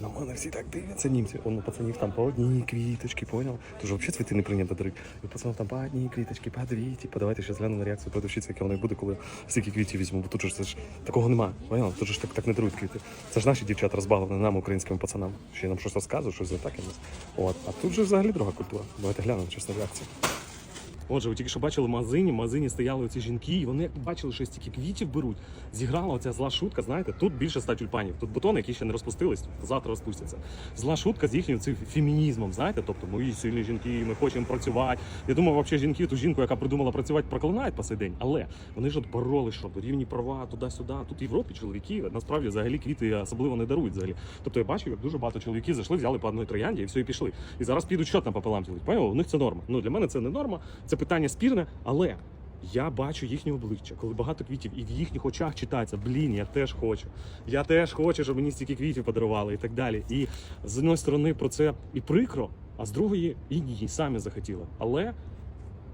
На мене всі так дивляться німці. Он у пацанів там по одній квіточки, понял? Тож взагалі цвіти не прийнято дарити. І пацанів там по одній квіточки, по дві. Типу, давайте ще гляну на реакцію продавщиці, яка вона буде, коли стільки квітів візьму. Бо тут же це ж такого нема. Понял? Тут же ж так, так не дарують квіти. Це ж наші дівчата розбавлені нам, українським пацанам. Ще нам щось розказують, щось не так у нас. От. А тут же взагалі друга культура. Давайте глянемо чесно реакцію. Отже, ви тільки що бачили в магазині, в магазині стояли оці жінки, і вони бачили, що стільки квітів беруть. Зіграла оця зла шутка, знаєте, тут більше ста тюльпанів. Тут бутони, які ще не розпустились, завтра розпустяться. Зла шутка з їхнім цим фемінізмом, знаєте, тобто мої сильні жінки, ми хочемо працювати. Я думаю, взагалі жінки, ту жінку, яка придумала працювати, проклинають по сей день. Але вони ж от бороли, що рівні права туди-сюди. Тут в Європі чоловіки насправді взагалі квіти особливо не дарують взагалі. Тобто я бачив, як дуже багато чоловіків зайшли, взяли по одній троянді і все, і пішли. І зараз підуть щот пополам. Поняли? У них це норма. Ну для мене це не норма, це питання спірне, але. Я бачу їхнє обличчя, коли багато квітів, і в їхніх очах читається, блін, я теж хочу. Я теж хочу, щоб мені стільки квітів подарували і так далі. І з однієї сторони про це і прикро, а з другої і ні, самі захотіли. Але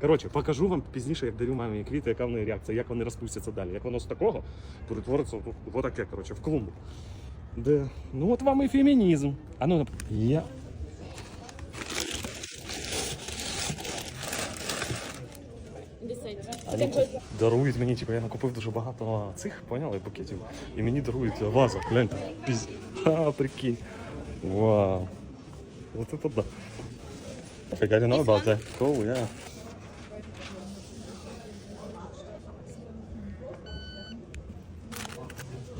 Коротше, покажу вам пізніше, як дарю мамі квіти, яка в неї реакція, як вони розпустяться далі. Як воно з такого перетвориться в отаке, коротше, в клумбу. Де? Ну от вам і фемінізм. А ну, я. Вони дарують мені, типу, я накупив дуже багато цих, поняли, букетів. І мені дарують вазу. Гляньте. Піз... Ха, прикинь. Вау. Вот это да. I didn't know about that. Cool, yeah.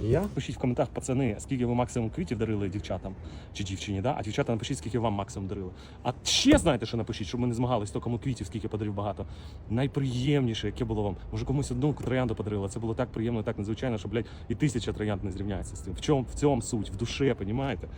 Я пишіть в коментарях, пацани, скільки ви максимум квітів дарили дівчатам чи дівчині, да? а дівчата напишіть, скільки вам максимум дарили. А ще знаєте, що напишіть, щоб ми не змагались, то кому квітів, скільки подарив багато. Найприємніше, яке було вам. Може комусь одну троянду подарила. Це було так приємно, так надзвичайно, що, блядь, і тисяча троянд не зрівняється з цим. В чому в цьому суть? В душе, понімаєте?